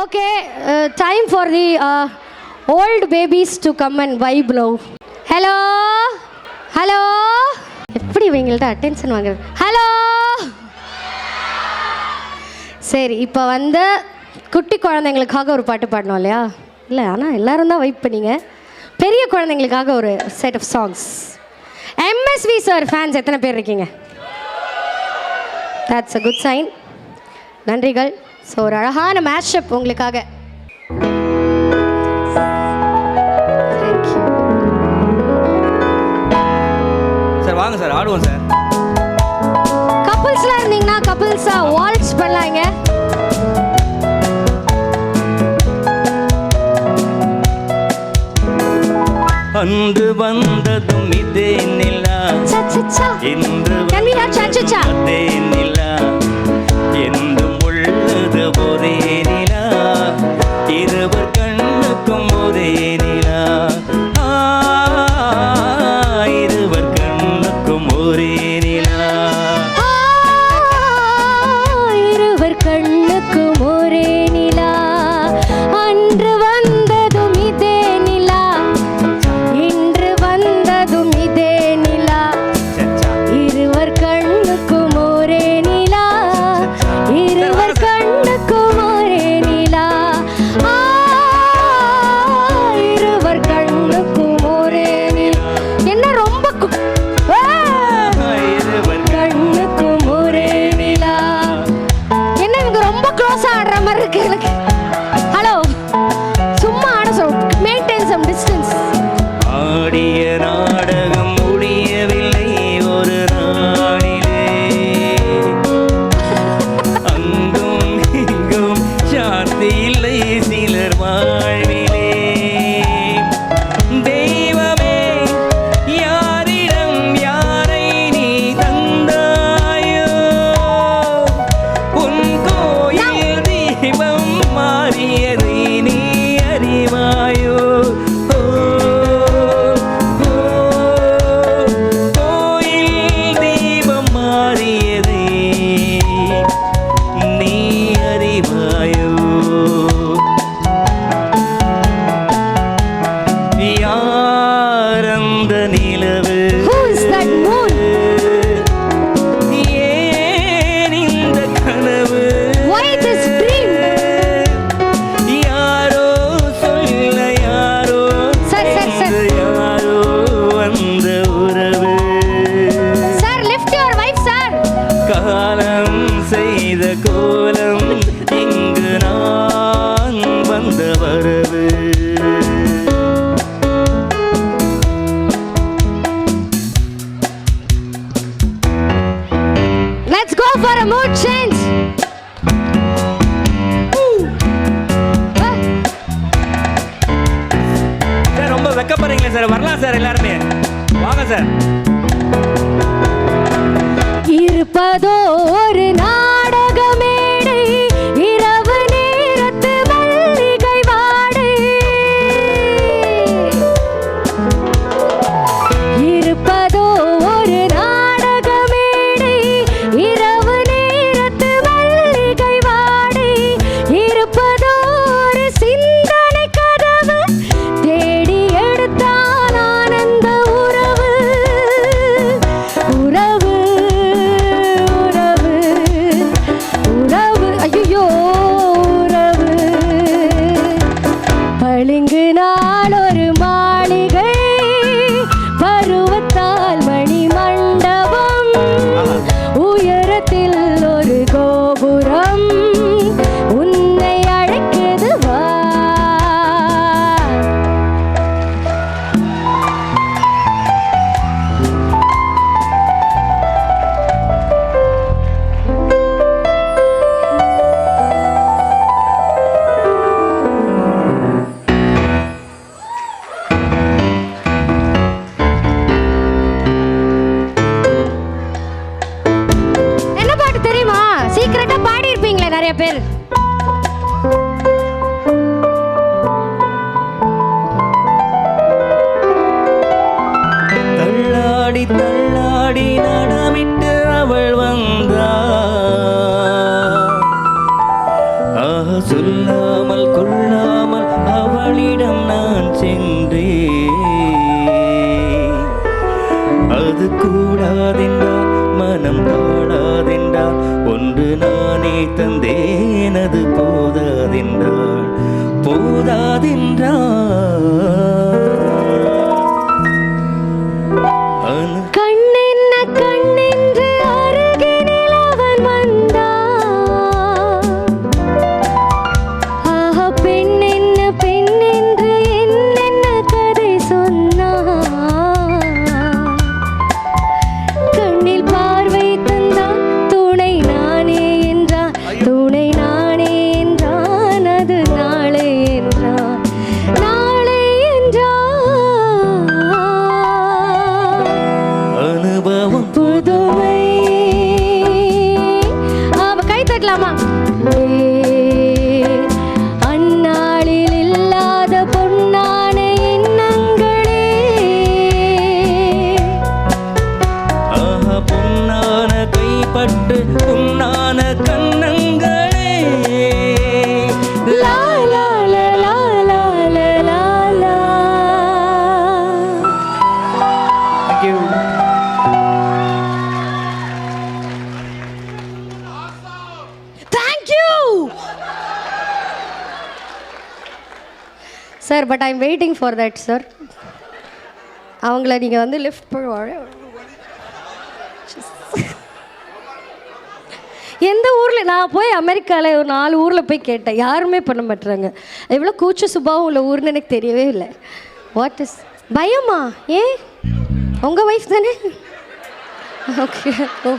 Okay time for the old babies to come and why blow hello hello எப்படி இவங்கள்ட்ட attention வாங்குறது? Hello சரி இப்போ வந்து குட்டி குழந்தைங்களுக்காக ஒரு பாட்டு பாடணும் இல்லையா? இல்லை ஆனால் எல்லோரும் தான் வைப் பண்ணீங்க. பெரிய குழந்தைங்களுக்காக ஒரு set of songs MSV sir fans எத்தனை பேர் இருக்கீங்க? தட்ஸ் அ குட் சைன் நன்றிகள். ஸோ ஒரு அழகான மேஷப் உங்களுக்காக. சார் வாங்க சார் ஆடுவோம் சார். கப்புள்ஸ்லாம் இருந்தீங்கன்னா கப்புள்ஸா வால்ஸ் பண்ணலாங்க. அன்று வந்ததும் இதே நிலா. இன்று நிலா. இருவர் ஒரே நிலா. இருவர் கண்ணுக்கும் ஒரே நிலா. சிலர் வாழ்விலே. தெய்வமே யாரிடம் யாரை நீ தந்தாயோ? உன் கோயில் தீபம் மாறியதை. கோலம் இங்கு நான் வந்த வரவு. Go for a mood change. ரொம்ப வெக்கப்படுறீங்களே சார். வரலாம் சார் எல்லாருமே. வாங்க சார். இருப்பதோ ஒரு நாடக நிறைய பேர் தள்ளாடி தள்ளாடி நடமிட்டு sir but I'm waiting for that sir அவங்கள நீங்கள் வந்து லிஃப்ட் எந்த ஊரில்? நான் போய் அமெரிக்காவில் ஒரு நாலு ஊரில் போய் கேட்டேன். யாருமே பண்ண மாட்டுறாங்க எவ்வளோ கூச்ச சுபாவம் உள்ள ஊர்னு எனக்கு தெரியவே இல்லை. வாட் இஸ் பயமா? ஏன்? உங்கள் ஒய்ஃப் தானே? ஓகே ஓ